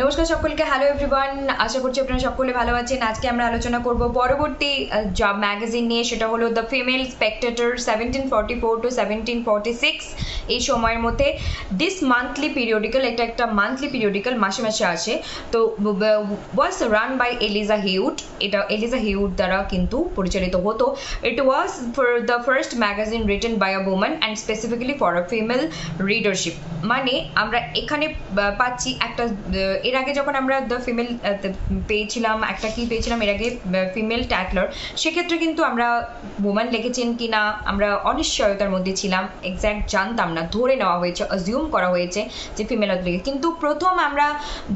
নমস্কার সকলকে hello everyone আশা করছি আপনারা সকলে ভালো আছেন। আজকে আমরা আলোচনা করব পরবর্তী জব ম্যাগাজিন নিয়ে। সেটা হলো the Female Spectator seventeen forty four to seventeen forty six এই সময়ের মধ্যে দিস মান্থলি পিরিয়ডিক্যাল এটা একটা মান্থলি পিরিয়ডিক্যাল মাসে মাসে আসে। তো was run by Eliza Haywood এটা এলিজা হিউড দ্বারা কিন্তু পরিচালিত হতো। It was for the first magazine written by a woman and specifically for a female readership মানে আমরা এখানে পাচ্ছি একটা এর আগে যখন আমরা দ্য ফিমেল পেয়েছিলাম, একটা কি পেয়েছিলাম, এর আগে ফিমেল ট্যাকলার সেক্ষেত্রে কিন্তু আমরা ওম্যান লিখেছেন কি না আমরা অনিশ্চয়তার মধ্যে ছিলাম এক্স্যাক্ট জানতাম না, ধরে নেওয়া হয়েছে অজিউম করা হয়েছে যে ফিমেল লিখে কিন্তু প্রথম আমরা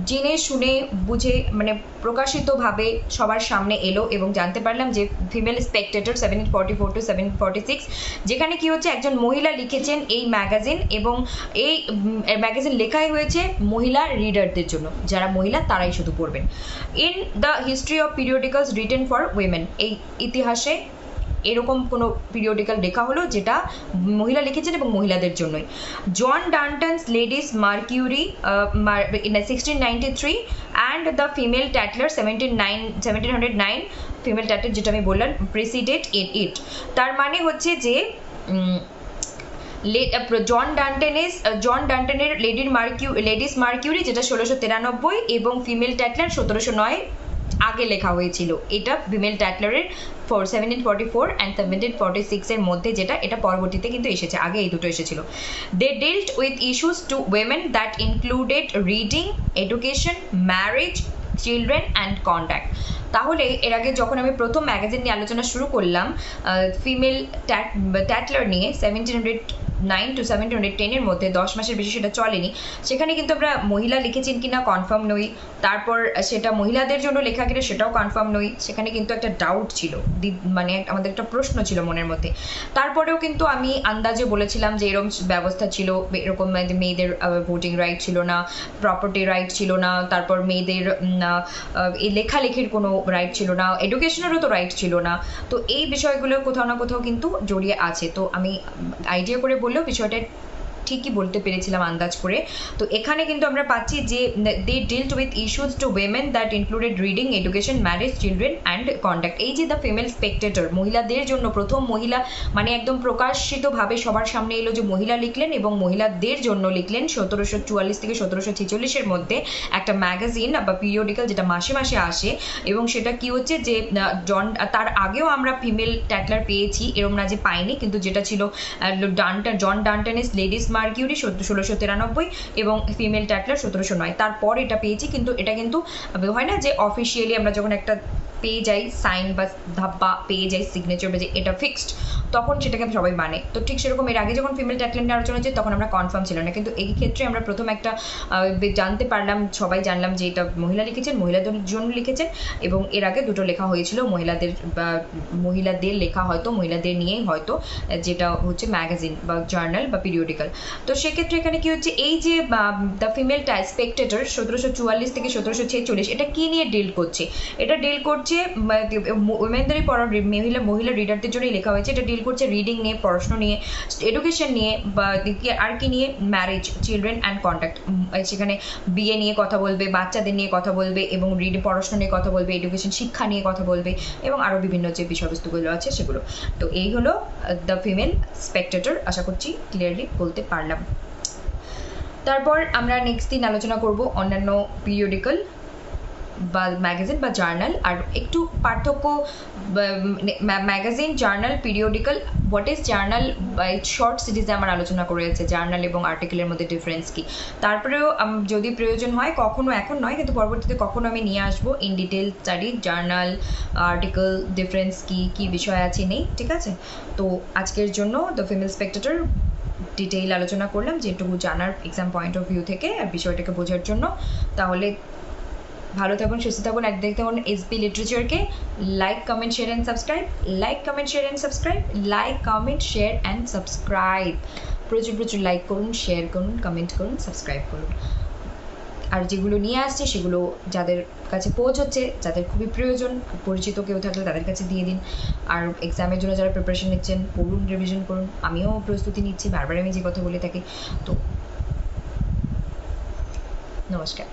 জেনে শুনে বুঝে মানে প্রকাশিতভাবে সবার সামনে এলো এবং জানতে পারলাম যে Female Spectator seven forty four to seven forty six যেখানে কি হচ্ছে, একজন মহিলা লিখেছেন এই ম্যাগাজিন এবং এই ম্যাগাজিন লেখাই হয়েছে মহিলা রিডারদের জন্য। যারা মহিলা, তারাই শুধু পড়বেন। In the history of periodicals written for women এই ইতিহাসে এরকম কোনো পিরিয়ডিক্যাল লেখা হলো যেটা মহিলা লিখেছেন এবং মহিলাদের জন্যই। John Dunton's Ladies Mercury sixteen ninety three and the Female Tatler seventeen nine seventeen hundred nine Female Tatler যেটা আমি বললাম প্রেসিডেন্ট ইন ইট তার মানে হচ্ছে যে জন ডান্টেনের জন ডান্টেনের লেডির মার্কিউ, লেডিস মার্কিউরি, যেটা ষোলোশো তিরানব্বই এবং ফিমেল ট্যাটলার সতেরোশো নয় আগে লেখা হয়েছিল। এটা female ট্যাটলারের four, seventeen forty four and seventeen forty সিক্সের মধ্যে যেটা, এটা পরবর্তীতে কিন্তু এসেছে, আগে এই দুটো এসেছিল। They dealt with issues to women that included reading education marriage children and contact তাহলে এর আগে যখন আমি প্রথম ম্যাগাজিন নিয়ে আলোচনা শুরু করলাম ফিমেল ট্যাটলার নিয়ে seventeen hundred nine to seventeen hundred টেনের মধ্যে দশ মাসের বেশি সেটা চলেনি। সেখানে কিন্তু আমরা মহিলা লিখেছেন কিনা কনফার্ম নই। তারপর সেটা মহিলাদের জন্য লেখা কিনা সেটাও কনফার্ম নই। সেখানে কিন্তু একটা ডাউট ছিল। মানে আমাদের একটা প্রশ্ন ছিল মনের মধ্যে। তারপরেও কিন্তু আমি আন্দাজে বলেছিলাম যে এরকম ব্যবস্থা ছিল। এরকম মানে মেয়েদের ভোটিং রাইট ছিল না প্রপার্টি রাইট ছিল না, তারপর মেয়েদের লেখালেখির কোনো রাইট ছিল না এডুকেশনেরও তো রাইট ছিল না। তো এই বিষয়গুলো কোথাও না কোথাও কিন্তু জড়িয়ে আছে। তো আমি আইডিয়া করে বললেও বিষয়টা ঠিকই বলতে পেরেছিলাম আন্দাজ করে। তো এখানে কিন্তু আমরা পাচ্ছি যে they dealt with issues to women that included reading education marriage children and conduct এই যে দ্য ফিমেল স্পেক্টেটর মহিলাদের জন্য প্রথম মহিলা মানে একদম প্রকাশিতভাবে সবার সামনে এলো যে মহিলা লিখলেন এবং মহিলাদের জন্য লিখলেন সতেরোশো চুয়াল্লিশ থেকে সতেরোশো ছেচল্লিশের মধ্যে একটা ম্যাগাজিন বা পিরিয়ডিক্যাল যেটা মাসে মাসে আসে এবং সেটা কি হচ্ছে যে জন, তার আগেও আমরা ফিমেল ট্যাটলার পেয়েছি, এরম না যে পাইনি, কিন্তু যেটা ছিল ডান্টন জন ডান্টনের লেডিস মার্কিউরি ষোলোশো তিরানব্বই এবং ফিমেল ট্যাটলার সতেরোশো নয়। তারপর এটা পেয়েছি, কিন্তু এটা কিন্তু হয় না যে অফিসিয়ালি আমরা যখন একটা পেয়ে যাই সাইন বা ধাব্বা পেয়ে যাই সিগনেচার বা যে এটা ফিক্সড তখন সেটাকে সবাই মানে। তো ঠিক সেরকম এর আগে যখন ফিমেল ট্যাটলার নিয়ে আলোচনা হচ্ছে তখন আমরা কনফার্ম ছিল না। কিন্তু এই ক্ষেত্রে আমরা প্রথম একটা জানতে পারলাম, সবাই জানলাম যে এটা মহিলা লিখেছেন মহিলাদের জন্য লিখেছেন, এবং এর আগে দুটো লেখা হয়েছিল, মহিলাদের মহিলাদের লেখা হয়তো, মহিলাদের নিয়েই হয়তো, যেটা হচ্ছে ম্যাগাজিন বা জার্নাল বা পিরিয়ডিক্যাল তো সেক্ষেত্রে এখানে কি হচ্ছে, এই যে দ্য ফিমেল স্পেক্টেটর সতেরোশো চুয়াল্লিশ থেকে সতেরোশো ছেচল্লিশ, এটা কি নিয়ে ডিল করছে? এটা ডিল করছে উমেনদেরই পড়া মহিলা মহিলা রিডারদের জন্যই লেখা হয়েছে। এটা ডিল করছে রিডিং নিয়ে, পড়াশোনা নিয়ে এডুকেশন নিয়ে, বা আর কি নিয়ে ম্যারেজ চিলড্রেন অ্যান্ড কন্ট্যাক্ট সেখানে বিয়ে নিয়ে কথা বলবে, বাচ্চাদের নিয়ে কথা বলবে এবং রিড পড়াশোনা নিয়ে কথা বলবে এডুকেশন শিক্ষা নিয়ে কথা বলবে এবং আরও বিভিন্ন যে বিষয়বস্তুগুলো আছে সেগুলো। তো এই হলো দ্য ফিমেল স্পেক্টেটর আশা করছি ক্লিয়ারলি বলতে পারলাম। তারপর আমরা নেক্সট দিন আলোচনা করব অন্যান্য পিরিয়ডিক্যাল বা ম্যাগাজিন বা জার্নাল আর একটু পার্থক্য magazine journal periodical what is journal বা শর্ট সিরিজে আমার আলোচনা করেছে জার্নাল এবং আর্টিকেলের মধ্যে ডিফারেন্স কি। তারপরেও যদি প্রয়োজন হয়, কখনো এখন নয়, কিন্তু পরবর্তীতে কখনো আমি নিয়ে আসব in detail study journal article difference কি কি বিষয় আছে, নেই, ঠিক আছে? তো আজকের জন্য দ্য ফিমেল স্পেক্টেটর ডিটেইল আলোচনা করলাম, যেটুকু জানার এক্সাম পয়েন্ট অফ ভিউ থেকে আর বিষয়টাকে বোঝার জন্য। তাহলে ভালো থাকুন, সুস্থ থাকুন এক দেখতে থাকুন SB লিটারেচারকে like comment share and subscribe like comment share and subscribe like comment share and subscribe প্রচুর প্রচুর লাইক করুন শেয়ার করুন কমেন্ট করুন সাবস্ক্রাইব করুন। আর যেগুলো নিয়ে আসছে, সেগুলো যাদের কাছে পৌঁছচ্ছে, যাদের খুবই প্রয়োজন পরিচিত কেউ থাকলে তাদের কাছে দিয়ে দিন। আর এক্সামের জন্য যারা প্রিপারেশন নিচ্ছেন, পড়ুন রিভিশন করুন। আমিও প্রস্তুতি নিচ্ছি, বারবার আমি যে কথা বলে থাকি। তো, নমস্কার।